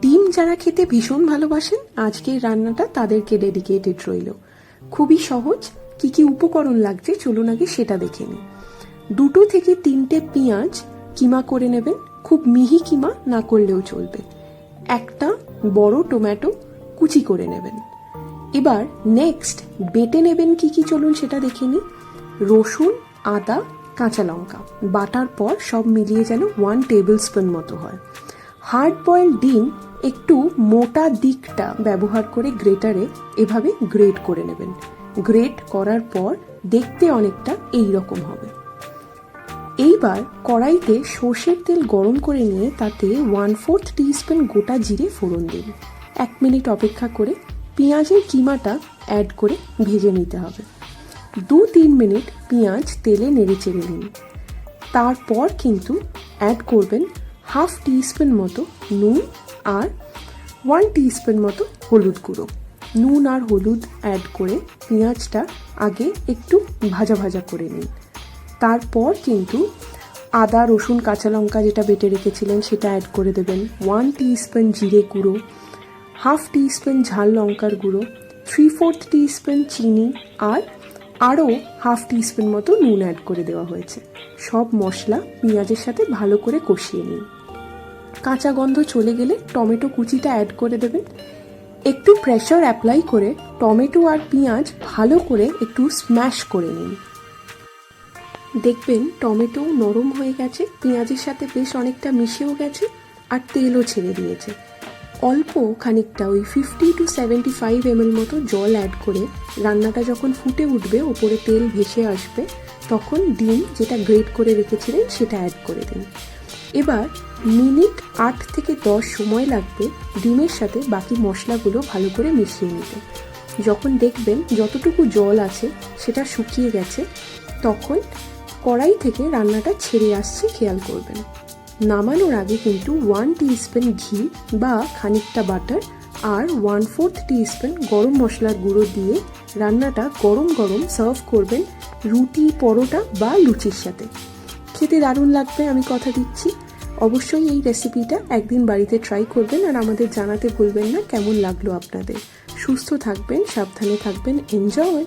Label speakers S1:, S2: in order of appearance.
S1: ডিম যারা খেতে ভীষণ ভালোবাসেন, আজকের রান্নাটা তাদেরকে ডেডিকেটেড রইল। খুবই সহজ, কি কি উপকরণ লাগছে চলুন আগে সেটা দেখে নিই। দুটো থেকে তিনটে পেঁয়াজ কিমা করে নেবেন, খুব মিহি কিমা না করলেও চলবে। একটা বড় টমেটো কুচি করে নেবেন। এবার নেক্সট বেটে নেবেন কি কি চলুন সেটা দেখে নিই। রসুন, আদা, কাঁচা লঙ্কা। বাটার পর সব মিলিয়ে যেন ওয়ান টেবিল স্পুন মতো হয়। হার্ড বয়েল ডিম একটু মোটা দিকটা ব্যবহার করে গ্রেটারে এভাবে গ্রেট করে নেবেন। গ্রেট করার পর দেখতে অনেকটা এই রকম হবে। এইবার কড়াইতে সর্ষের তেল গরম করে নিয়ে তাতে ওয়ান ফোর্থ টিস্পুন গোটা জিরে ফোড়ন দিন। এক মিনিট অপেক্ষা করে পেঁয়াজের কিমাটা অ্যাড করে ভেজে নিতে হবে। দু তিন মিনিট পেঁয়াজ তেলে নেড়ে চেড়ে নিন। তারপর কিন্তু অ্যাড করবেন হাফ টিস্পুন মতো নুন আর ওয়ান টিস্পুন মতো হলুদ গুঁড়ো। নুন আর হলুদ অ্যাড করে পেঁয়াজটা আগে একটু ভাজা ভাজা করে নিন। তারপর কিন্তু আদা, রসুন, কাঁচা লঙ্কা যেটা বেটে রেখেছিলেন সেটা অ্যাড করে দেবেন। ওয়ান টিস্পুন জিরে গুঁড়ো, হাফ টিস্পুন ঝাল লঙ্কার গুঁড়ো থ্রি ফোর্থ টিস্পুন চিনি আর আরও হাফ টিস্পুন মতো নুন অ্যাড করে দেওয়া হয়েছে। সব মশলা পেঁয়াজের সাথে ভালো করে কষিয়ে নিন। কাঁচা গন্ধ চলে গেলে টমেটো কুচিটা অ্যাড করে দেবেন। একটু প্রেশার অ্যাপ্লাই করে টমেটো আর পেঁয়াজ ভালো করে একটু স্ম্যাশ করে নিন। দেখবেন টমেটো নরম হয়ে গেছে, পেঁয়াজের সাথে বেশ অনেকটা মিশেও গেছে আর তেলও ছেড়ে দিয়েছে। অল্প খানিকটা ওই fifty to seventy five ML মতো জল অ্যাড করে রান্নাটা যখন ফুটে উঠবে, ওপরে তেল ভেসে আসবে, তখন ডিম যেটা গ্রেট করে রেখেছিলেন সেটা অ্যাড করে দিন। এবার মিনিট আট থেকে দশ সময় লাগবে ডিমের সাথে বাকি মশলাগুলো ভালো করে মিশিয়ে নিতে। যখন দেখবেন যতটুকু জল আছে সেটা শুকিয়ে গেছে, তখন কড়াই থেকে রান্নাটা ছেড়ে আসছে খেয়াল করবেন। নামানোর আগে কিন্তু ওয়ান টিস্পুন ঘি বা খানিকটা বাটার আর ওয়ান ফোর্থ টিস্পুন গরম মশলার গুঁড়ো দিয়ে রান্নাটা গরম গরম সার্ভ করবেন রুটি, পরোটা বা লুচির সাথে। খেতে দারুণ লাগবে আমি কথা দিচ্ছি। অবশ্যই এই রেসিপিটা একদিন বাড়িতে ট্রাই করবেন আর আমাদের জানাতে ভুলবেন না কেমন লাগল আপনাদের। সুস্থ থাকবেন, সাবধানে থাকবেন এনজয়